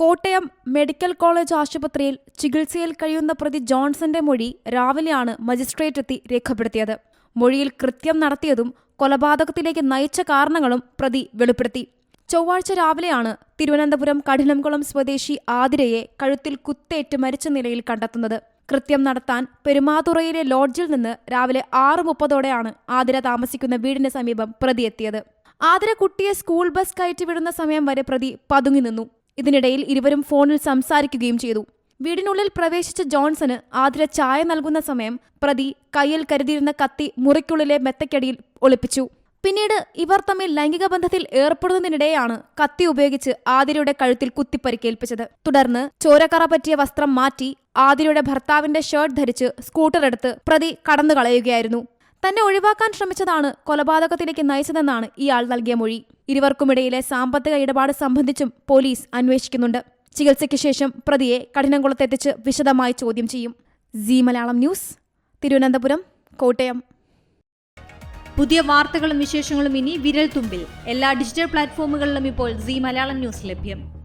Kottayam medical college ആശുപത്രിയിൽ ചികിത്സയിൽ കഴിയുന്ന പ്രതി ജോൺസന്റെ മൊഴി രാവിലെയാണ് മജിസ്ട്രേറ്റ് എത്തി രേഖപ്പെടുത്തിയത്. മൊഴിയിൽ കൃത്യം നടത്തിയതും കൊലപാതകത്തിലേക്ക് നയിച്ച കാരണങ്ങളും പ്രതി വെളിപ്പെടുത്തി. ചൊവ്വാഴ്ച രാവിലെയാണ് തിരുവനന്തപുരം കഠിനംകുളം സ്വദേശി ആതിരയെ കഴുത്തിൽ കുത്തേറ്റ് മരിച്ച നിലയിൽ കണ്ടെത്തുന്നത്. കൃത്യം നടത്താൻ പെരുമാതുറയിലെ ലോഡ്ജിൽ നിന്ന് രാവിലെ ആറ് മുപ്പതോടെയാണ് ആതിര താമസിക്കുന്ന വീടിന് സമീപം പ്രതി എത്തിയത് ആതിര കുട്ടിയെ സ്കൂൾ ബസ് കയറ്റിവിടുന്ന സമയം വരെ പ്രതി പതുങ്ങി നിന്നു. ഇതിനിടയിൽ ഇരുവരും ഫോണിൽ സംസാരിക്കുകയും ചെയ്തു. വീടിനുള്ളിൽ പ്രവേശിച്ച ജോൺസന് ആതിര ചായ നൽകുന്ന സമയം പ്രതി കയ്യിൽ കരുതിയിരുന്ന കത്തി മുറിക്കുള്ളിലെ മെത്തക്കടിയിൽ ഒളിപ്പിച്ചു. പിന്നീട് ഇവർ തമ്മിൽ ലൈംഗിക ബന്ധത്തിൽ ഏർപ്പെടുന്നതിനിടെയാണ് കത്തി ഉപയോഗിച്ച് ആതിരയുടെ കഴുത്തിൽ കുത്തിപ്പരിക്കേൽപ്പിച്ചത്. തുടർന്ന് ചോരക്കറ പറ്റിയ വസ്ത്രം മാറ്റി ആതിരയുടെ ഭർത്താവിന്റെ ഷർട്ട് ധരിച്ച് സ്കൂട്ടർ എടുത്ത് പ്രതി കടന്നു കളയുകയായിരുന്നു തന്നെ ഒഴിവാക്കാൻ ശ്രമിച്ചതാണ് കൊലപാതകത്തിലേക്ക് നയിച്ചതെന്നാണ് ഇയാൾ നൽകിയ മൊഴി. ഇരുവർക്കുമിടയിലെ സാമ്പത്തിക ഇടപാട് സംബന്ധിച്ചും പോലീസ് അന്വേഷിക്കുന്നുണ്ട്. ചികിത്സയ്ക്ക് ശേഷം പ്രതിയെ കഠിനംകുളത്തെത്തിച്ച് വിശദമായി ചോദ്യം ചെയ്യും. C Malayalam news Thiruvananthapuram Kottayam. പുതിയ വാർത്തകളും വിശേഷങ്ങളും ഇനി വിരൽ തുമ്പിൽ എല്ലാ ഡിജിറ്റൽ പ്ലാറ്റ്ഫോമുകളിലും ഇപ്പോൾ സി മലയാളം ന്യൂസ് ലഭ്യം.